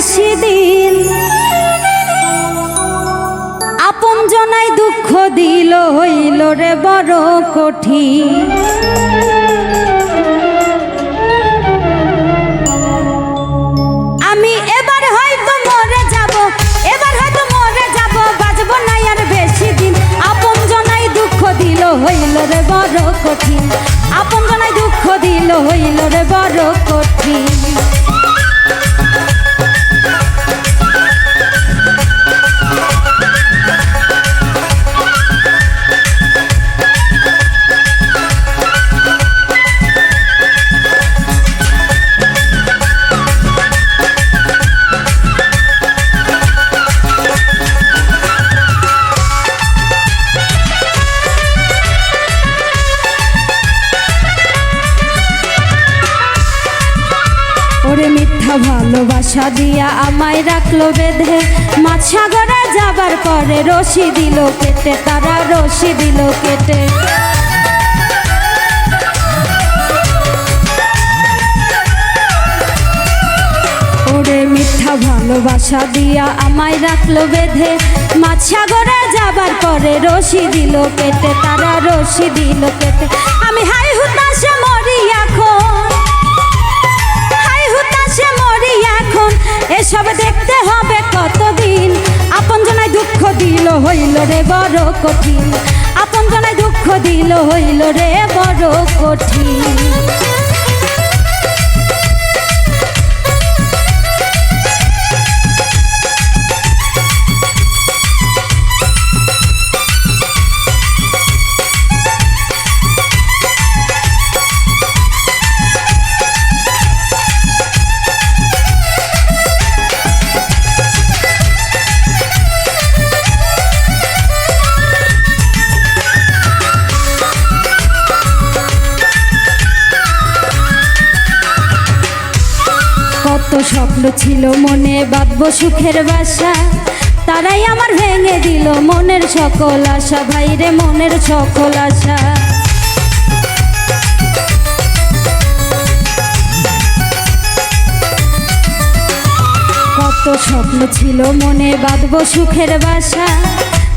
বেশি দিন আপন জনাই দুঃখ দিল, হইল রে বড় কঠিন। আমি এবার হয়তো মরে যাব, এবার হয়তো মরে যাব, বাঁচব না আর বেশি দিন। আপন জনাই দুঃখ দিল, হইল রে বড় কঠিন। আপন জনাই দুঃখ দিল, হইল রে বড় কঠিন। ভালোবাসা দিয়া আমায় রাখল বেঁধে। মাছ সাগরে যাবার পরে রশি দিল কেটে, তারা রশি দিল কেটে। মিথ্যা ভালোবাসা দিয়া আমায় রাখল বেঁধে। মাছ সাগরে যাবার পরে রশি দিল কেটে, তারা রশি দিল কেটে। আমি হাই হুতাশে এসব দেখতে হবে কতদিন? আপন জনায় দুঃখ দিল, হইল রে বড় কঠিন। আপন জনায় দুঃখ দিল, হইল রে বড় কঠিন। কত স্বপ্ন ছিল মনে, বাঁধবো সুখের বাসা। তারাই আমার ভেঙে দিল মনের সকল আশা। ভাইরে, মনের সকল আশা। কত স্বপ্ন ছিল মনে, বাঁধবো সুখের বাসা।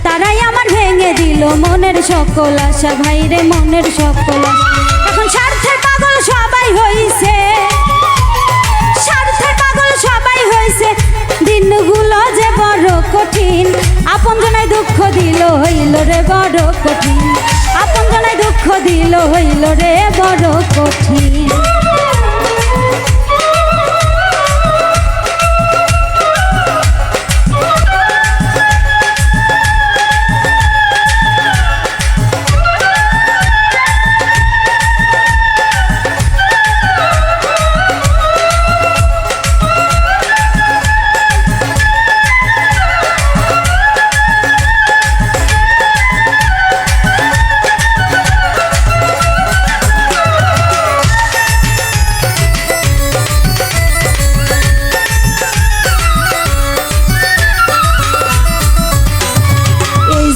তারাই আমার ভেঙে দিল মনের সকল আশা। ভাইরে, মনের সকল আশা। এখন স্বার্থের পাগল সবাই রে বড় কঠিন। আপন দুঃখ দিল হইল রে বড় কঠিন।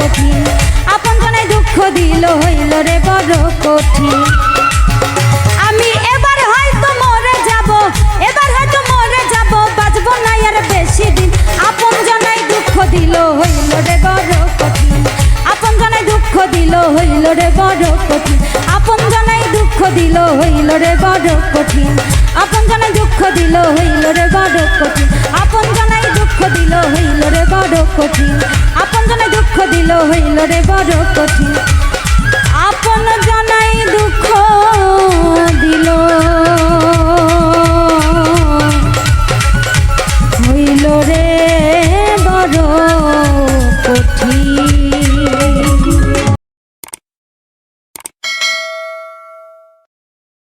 কঠিন। আপন জনাই দুঃখ দিল, হইল রে বড় কঠিন। আমি এবার হয়তো মরে যাব, এবার হয়তো মরে যাব, বাঁচব না আর বেশি দিন। আপন জনাই দুঃখ দিল, হইল রে বড় কঠিন। আপন জনাই দুঃখ দিল, হইল রে বড় কঠিন। আপন জনাই দুঃখ দিল, হইল রে বড় কঠিন। আপন জনাই দুঃখ দিল, হইল রে বড় কঠিন। আপন বড় কঠিন। আপন জনে দুঃখ দিল, হইল রে বড় কঠিন। আপন জনাই দুঃখ দিল। হইল রে বড়